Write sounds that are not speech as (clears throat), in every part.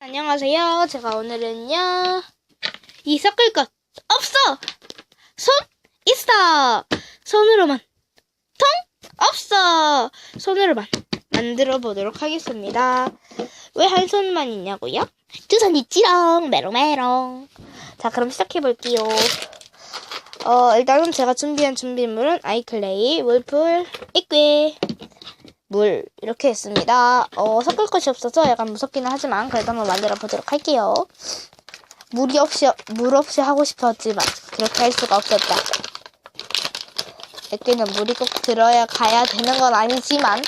안녕하세요. 제가 오늘은요, 이 섞을 것 없어! 손 있어! 손으로만 통 없어! 손으로만 만들어 보도록 하겠습니다. 왜 한 손만 있냐고요? 두 손 있지롱! 메롱메롱. 자, 그럼 시작해 볼게요. 어, 일단은 제가 준비한 준비물은 아이클레이, 물풀, 액괴, 물 이렇게 했습니다. 어, 섞을 것이 없어서 약간 무섭기는 하지만 그래도 한번 만들어 보도록 할게요. 물이 없이 물 없이 하고 싶었지만 그렇게 할 수가 없었다. 액괴는 물이 꼭 들어야 가야 되는 건 아니지만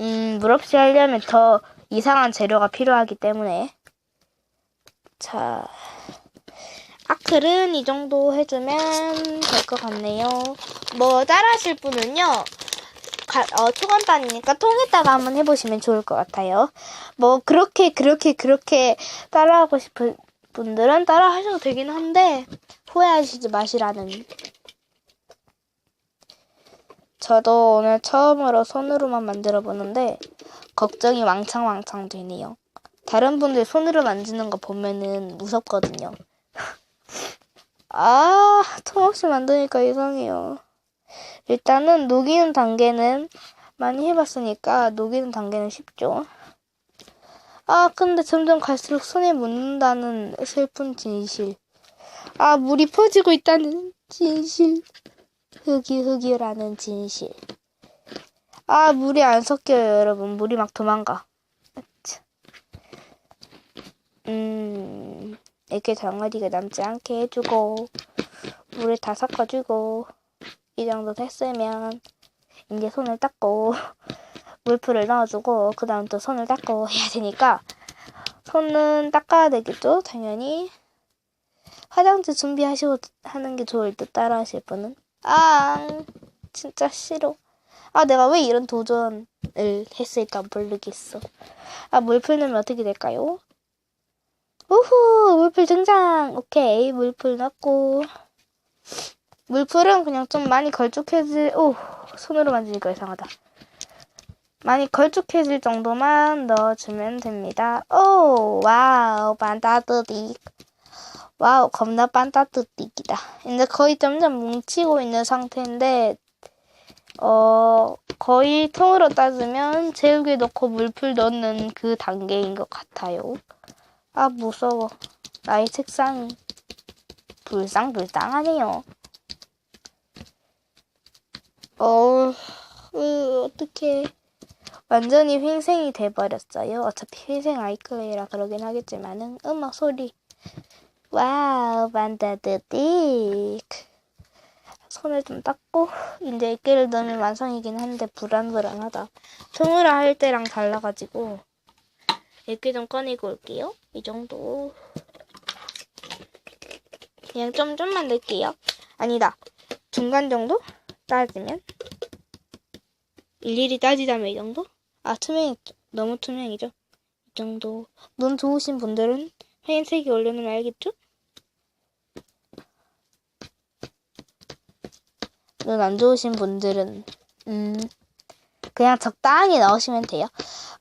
음, 물 없이 하려면 더 이상한 재료가 필요하기 때문에 자 아클은 이 정도 해주면 될 것 같네요. 뭐 따라하실 분은요. 가, 어, 초간단이니까 통에다가 한번 해보시면 좋을 것 같아요. 뭐 그렇게 그렇게 그렇게 따라하고 싶은 분들은 따라 하셔도 되긴 한데 후회하시지 마시라는. 저도 오늘 처음으로 손으로만 만들어 보는데 걱정이 왕창왕창 되네요. 다른 분들 손으로 만지는 거 보면은 무섭거든요. (laughs) 아, 통 없이 만드니까 이상해요. 일단은 녹이는 단계는 많이 해봤으니까 녹이는 단계는 쉽죠. 아 근데 점점 갈수록 손에 묻는다는 슬픈 진실. 아 물이 퍼지고 있다는 진실. 흑이 흑이라는 진실. 아 물이 안 섞여요 여러분. 물이 막 도망가. 음 이렇게 장어리가 남지 않게 해주고 물을 다 섞어주고 이 정도 됐으면 이제 손을 닦고 (laughs) 물풀을 넣어주고 그 다음 또 손을 닦고 해야 되니까 손은 닦아야 되겠죠? 당연히. 화장지 준비하시고 하는 게 좋을 듯 따라 하실 분은. 아 진짜 싫어. 아 내가 왜 이런 도전을 했을까 모르겠어. 아 물풀 넣으면 어떻게 될까요? 우후 물풀 등장. 오케이 물풀 넣고 물풀은 그냥 좀 많이 걸쭉해질, 오, 손으로 만지니까 이상하다. 많이 걸쭉해질 정도만 넣어주면 됩니다. 오, 와우, 반따뜻이. 와우, 겁나 반따뜻이다. 이제 거의 점점 뭉치고 있는 상태인데, 어, 거의 통으로 따지면 제육에 넣고 물풀 넣는 그 단계인 것 같아요. 아, 무서워. 나의 책상이 불쌍불쌍하네요. 어, 으, 어떡해. 완전히 휘생이 돼버렸어요. 어차피 휘생 아이클레이라 그러긴 하겠지만은, 음악 소리. 와우, 반다드딕. 손을 좀 닦고, 이제 액기를 넣으면 완성이긴 한데, 불안불안하다. 통으로 할 때랑 달라가지고, 액기 좀 꺼내고 올게요. 이 정도. 그냥 좀, 좀만 넣을게요. 아니다. 중간 정도? 따지면 일일이 따지자면 이 정도? 아 투명 너무 투명이죠? 이 정도 눈 좋으신 분들은 하얀색이 올려놓으면 알겠죠? 눈 안 좋으신 분들은 음 그냥 적당히 넣으시면 돼요.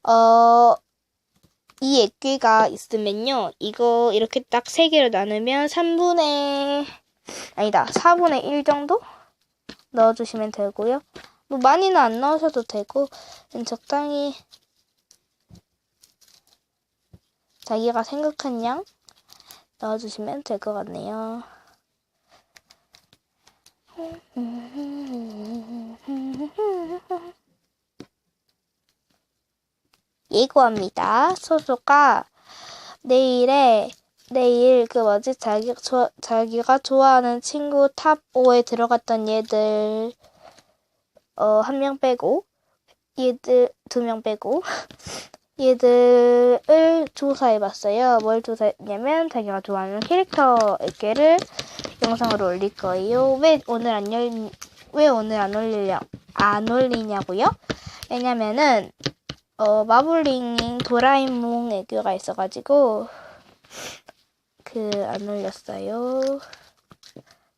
어, 이 액괴가 있으면요. 이거 이렇게 딱 세 개로 나누면 3분의 아니다. 4분의 1 정도? 넣어주시면 되고요. 뭐 많이는 안 넣으셔도 되고 적당히 자기가 생각한 양 넣어주시면 될 것 같네요. (laughs) 예고합니다. 소소가 내일에 내일 그 뭐지 자기 저, 자기가 좋아하는 친구 탑 5에 들어갔던 얘들 어 한 명 빼고 얘들 두 명 빼고 (laughs) 얘들을 조사해봤어요. 뭘 조사했냐면 자기가 좋아하는 캐릭터 개를 영상으로 올릴 거예요. 왜 오늘 안 열, 왜 오늘 안 올리냐, 안 올리냐고요? 왜냐면은 어 마블링 도라에몽 애교가 있어가지고 그 안 올렸어요.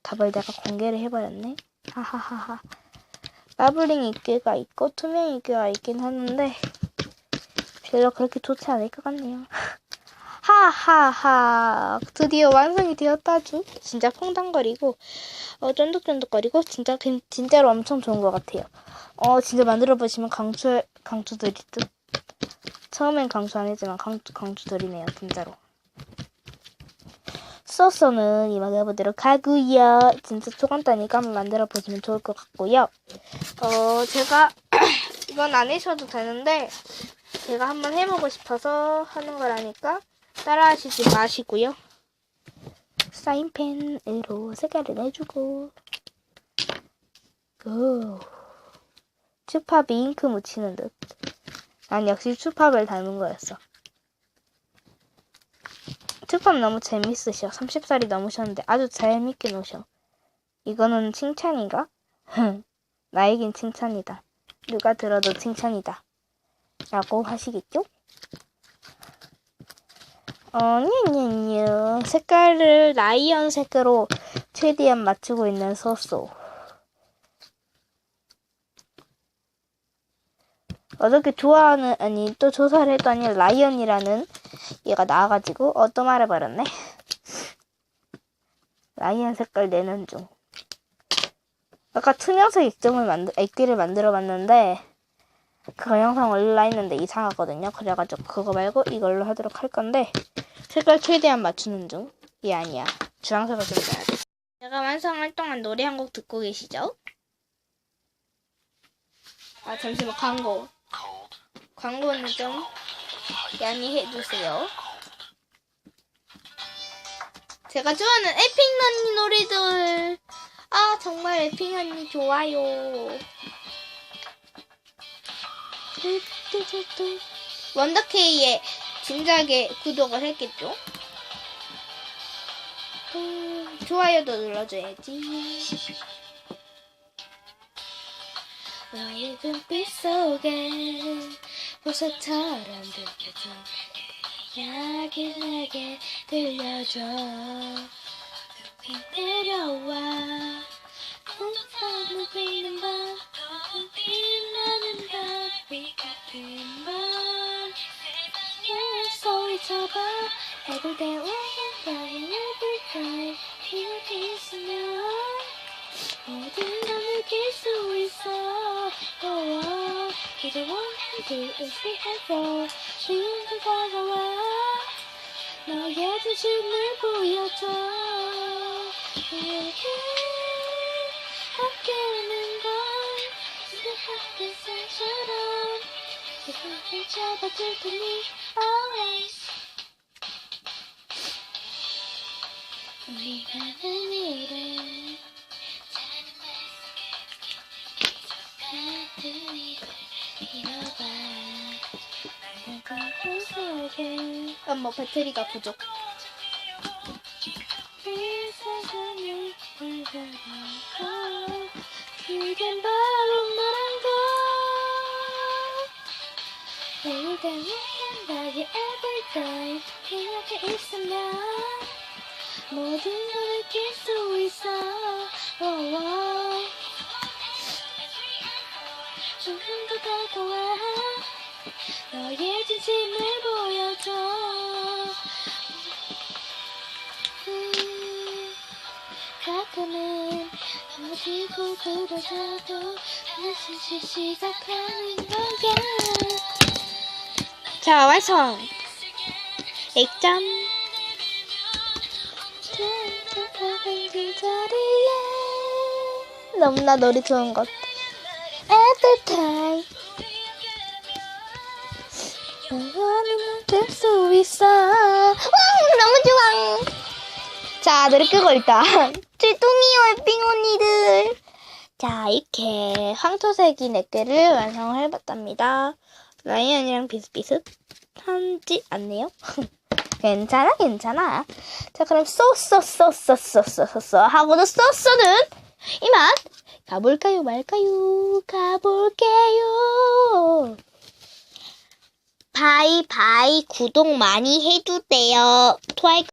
답을 내가 공개를 해버렸네. 하하하하. 라블링 이끼가 있고 투명 이끼가 있긴 하는데 별로 그렇게 좋지 않을 것 같네요. (laughs) 하하하 드디어 완성이 되었다주 진짜 퐁당거리고 어 쫀득쫀득거리고 진짜 긴- 진짜로 엄청 좋은 것 같아요 어 진짜 만들어 보시면 강추 강추드릴 듯 처음엔 강추 안 했지만 강추 강추드리네요 진짜로 소스는 이만 해보도록 하고요 진짜 초간단니까 한번 만들어 보시면 좋을 것 같고요 어 제가 (clears throat) 이건 안 해셔도 되는데 제가 한번 해보고 싶어서 하는 거라니까 따라하시지 마시고요. 사인펜으로 색깔을 내주고 고 추팝이 잉크 묻히는 듯. 난 역시 추팝을 닮은 거였어. 추팝 너무 재밌으셔. 30살이 넘으셨는데 아주 재밌게 노셔. 이거는 칭찬인가? (laughs) 나에겐 칭찬이다. 누가 들어도 칭찬이다. 라고 하시겠죠? 어, 냐냐냐. 색깔을 라이언 색으로 최대한 맞추고 있는 소소. 어저께 좋아하는, 아니, 또 조사를 했더니 라이언이라는 얘가 나와가지고, 어, 또 말해버렸네. 라이언 색깔 내는 중. 아까 투명색 액정을 만들, 액기를 만들어 봤는데, 그 영상 올라 있는데 이상하거든요. 그래가지고 그거 말고 이걸로 하도록 할 건데 색깔 최대한 맞추는 중. 이 아니야. 주황색을 좀 넣어야 돼. 제가 완성할 동안 노래 한 곡 듣고 계시죠? 아 잠시만 광고. 광고는 좀 양해해 주세요. 제가 좋아하는 에픽 언니 노래들. 아 정말 에픽 언니 좋아요. 원더케이에 진작에 구독을 했겠죠? 음, 좋아요도 눌러줘야지. 너의 눈빛 속에 보석처럼 느껴져 이야기 내게 들려줘. 내려와 oh. 이제 원해도 easy 해서 지금도 다가와 너의 진심을 보여줘 이렇게 함께하는 건 수학의 살처럼 지금을 잡아줄 테니 always. 우리 가 속에 엄마 배터리가 부족. 그게 바로 너란 걸 내일 때문에 나의 everyday 이렇게 있으면 모든 걸 느낄 수 있어. oh, oh. 조금도 다가와 너의 진심을 보여줘. 음, 가끔은 어디고 그러져도 다시 시작하는 거야. 자 완성. 액점 그 자리에. 너무나 노래 좋은 것 Every time 자 노래 끄고 일단. (laughs) 죄송해요 빙 언니들. 자 이렇게 황토색인 액계를 완성을 해봤답니다. 라이언이랑 비슷비슷하지 않네요? (laughs) 괜찮아 괜찮아. 자 그럼 쏘쏘쏘쏘쏘쏘쏘 하고도 쏘쏘는 이만 가볼까요 말까요? 가볼게요. 바이바이 구독 많이 해주세요. 토이